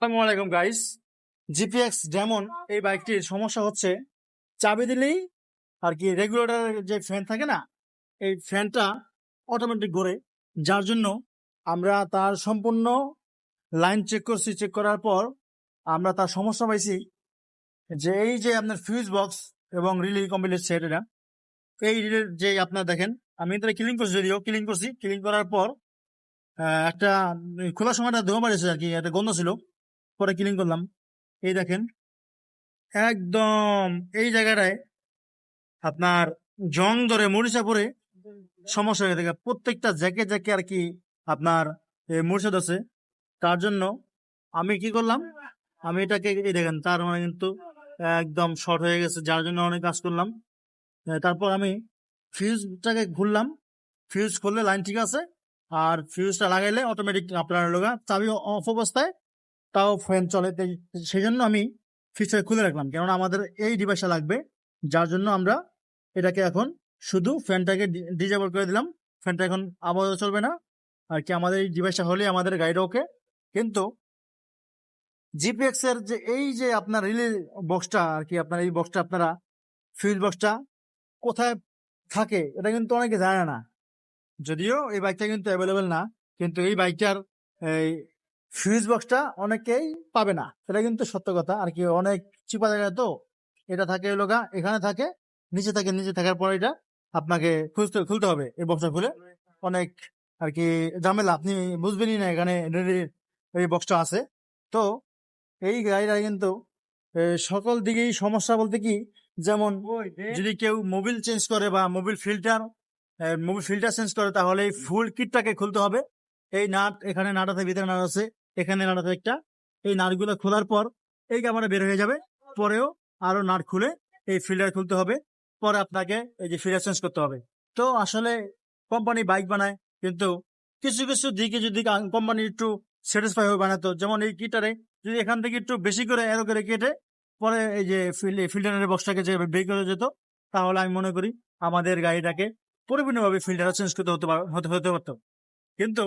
আসসালামু আলাইকুম guys GPX demon এই বাইকটির সমস্যা হচ্ছে, চাবি দিলেই আর কি রেগুলেটর যে ফ্যান থাকে না, এই ফ্যানটা অটোমেটিক ঘোরে যার জন্য আমরা তার সম্পূর্ণ লাইন চেক করছি। চেক করার পর আমরা তার সমস্যা পাইছি যে এই যে আপনার ফিউজ বক্স এবং রিলি কমপ্লিট সেট এটা, এই রিলের যে আপনার দেখেন, আমি এটা ক্লিন করছি যদিও ক্লিন করছি। ক্লিন করার পর একটা খোলার সময়টা ধোয়া মারেছে আর কি, একটা গন্ধ ছিল। পরে ক্লিন করলাম। এই দেখেন, একদম এই জায়গাটায় আপনার জং ধরে মরিচা পরে সমস্যা হয়ে থাকে। প্রত্যেকটা জ্যাকে জ্যাকে আর কি আপনার মরিচা আছে তার জন্য আমি কি করলাম, আমি এটাকে এই দেখেন, তার মানে কিন্তু একদম শর্ট হয়ে গেছে, যার জন্য অনেক কাজ করলাম। তারপর আমি ফিউজটাকে ঘুরলাম। ফিউজ খুললে লাইন ঠিক আছে, আর ফিউজটা লাগাইলে অটোমেটিক আপনার লগা চাবি অফ অবস্থায় তাও ফ্যান চলে সেই জন্য আমি ফিচার খুলে রাখলাম। কেননা আমাদের এই ডিভাইসটা লাগবে, যার জন্য আমরা এটাকে এখন শুধু ফ্যানটাকে ডিজেবল করে দিলাম। ফ্যানটা এখন আপাতত চলবে না। আর কি আমাদের এই ডিভাইসটা হলে আমাদের গাড়িটা ওকে। কিন্তু জিপিএক্স এর যে, এই যে আপনার রিলে বক্সটা আর কি আপনার এই বক্সটা আপনারা ফিউজ বক্সটা কোথায় থাকে, এটা কিন্তু অনেকে জানে না। যদিও এই বাইকটা কিন্তু অ্যাভেলেবেল না, কিন্তু এই বাইকটার এই ফিউজ বক্সটা অনেকেই পাবে না। এটা কিন্তু সত্য কথা। আর কি অনেক চিপা জায়গায় তো? এটা থাকে লোকা এখানে থাকে নিচে থাকে নিচে থাকার পর এটা আপনাকে খুঁজতে খুলতে হবে। এই বক্সটা খুলে অনেক আর কি ঝামেলা। আপনি বুঝবেনই না এখানে এই বক্সটা আছে। তো এই গাড়িটা কিন্তু সকল দিকেই সমস্যা বলতে কি যেমন যদি কেউ মোবিল চেঞ্জ করে বা Mobil filter Mobil filter change করে তাহলে এই ফুল কিটটাকে খুলতে হবে। এই নাট, এখানে নাট আছে ভিতরে নাট আছে, এখানে নাট আছে একটা। এই নাটগুলো খোলার পর এই ক্যামেরা বের হয়ে যাবে, পরেও আরও নাট খুলে এই ফিল্টার খুলতে হবে, পরে আপনাকে এই যে ফিল্টার চেঞ্জ করতে হবে। তো আসলে কোম্পানি বাইক বানায়, কিন্তু কিছু কিছু দিকে যদি কোম্পানি একটু স্যাটিসফাই হয়ে বানাতো যেমন এই কিটারে, যদি এখান থেকে একটু বেশি করে এরো করে কেটে, পরে এই যে ফিল্টারের বক্সটাকে যে বের করে যেত, তাহলে আমি মনে করি আমাদের গাড়িটাকে পরিপূর্ণভাবে ফিল্টার চেঞ্জ করতে হতে হতে হতে পারতো। কিন্তু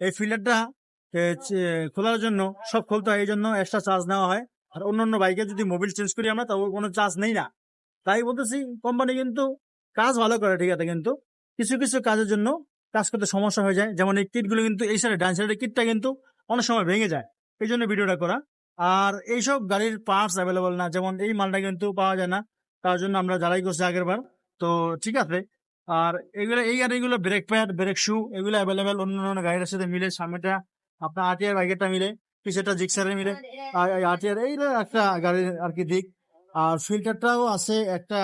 এই ফিল্টারটা খোলার জন্য, সব খুলতে হয় এই জন্য এক্সট্রা চার্জ নেওয়া হয়। আর অন্য অন্য বাইকে যদি মোবিল চেঞ্জ করি আমরা, তাও কোনো চার্জ নেই না। তাই বলতেছি কোম্পানি কিন্তু কাজ ভালো করে, ঠিক আছে, কিন্তু কিছু কিছু কাজের জন্য কাজ করতে সমস্যা হয়ে যায়। যেমন এই কিটগুলো কিন্তু, এই সাইডে ডান সাইডের কিটটা কিন্তু অনেক সময় ভেঙে যায়। এই জন্য ভিডিওটা করা। আর এইসব গাড়ির পার্টস অ্যাভেলেবল না। যেমন এই মালটা কিন্তু পাওয়া যায় না। তার জন্য আমরা যারাই করছি আগের বার তো ঠিক আছে আর এগুলো এই গাড়িগুলো ব্রেক প্যাড ব্রেক শু এগুলো অ্যাভেলেবেল অন্য অন্য গাড়ির সাথে মিলে, সামনেটা আপনার আটিয়ার বাইকেরটা মিলে পিছেরটা জিক্সারে মিলে, আর আটিয়ার এই একটা গাড়ির আর কি দিক। আর ফিল্টারটাও আছে একটা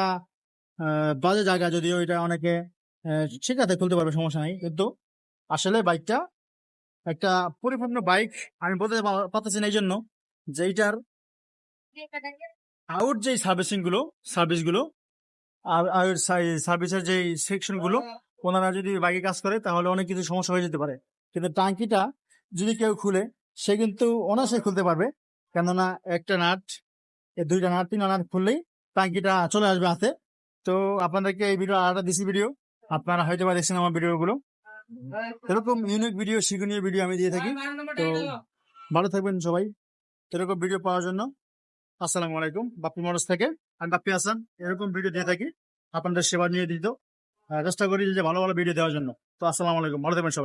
বাজে জায়গা যদিও এটা অনেকে ঠিক আছে খুলতে পারবে, সমস্যা নাই। কিন্তু আসলে বাইকটা একটা পরিপূর্ণ বাইক আমি বলতে পারতেছি না এই জন্য যে এইটার আউট যে সার্ভিসিংগুলো সার্ভিসগুলো আর সার্ভিসের যে সেকশনগুলো ওনারা যদি বাইকে কাজ করে, তাহলে অনেক কিছু সমস্যা হয়ে যেতে পারে। কিন্তু টাঙ্কিটা যদি কেউ খুলে, সে কিন্তু অনায়াসে খুলতে পারবে। কেননা একটা নাট দুইটা নাট, তিনটা নাট খুললেই টাঙ্কিটা চলে আসবে হাতে। তো আপনাদেরকে এই ভিডিও আলাদা দিছি ভিডিও, আপনারা হয়তো বা দেখছেন আমার ভিডিও গুলো এরকম ইউনিক ভিডিও শিক্ষণীয় ভিডিও আমি দিয়ে থাকি। তো ভালো থাকবেন সবাই। এরকম ভিডিও পাওয়ার জন্য আসসালামু আলাইকুম বাপ্পি মরস থেকে। আমি বাপ্পি এরকম ভিডিও দিয়ে থাকি। আপনাদের সেবা নিয়ে দিত। চেষ্টা করি যে ভালো ভালো ভিডিও দেওয়ার জন্য। তো আসসালামু আলাইকুম। ভালো থাকবেন সবাই।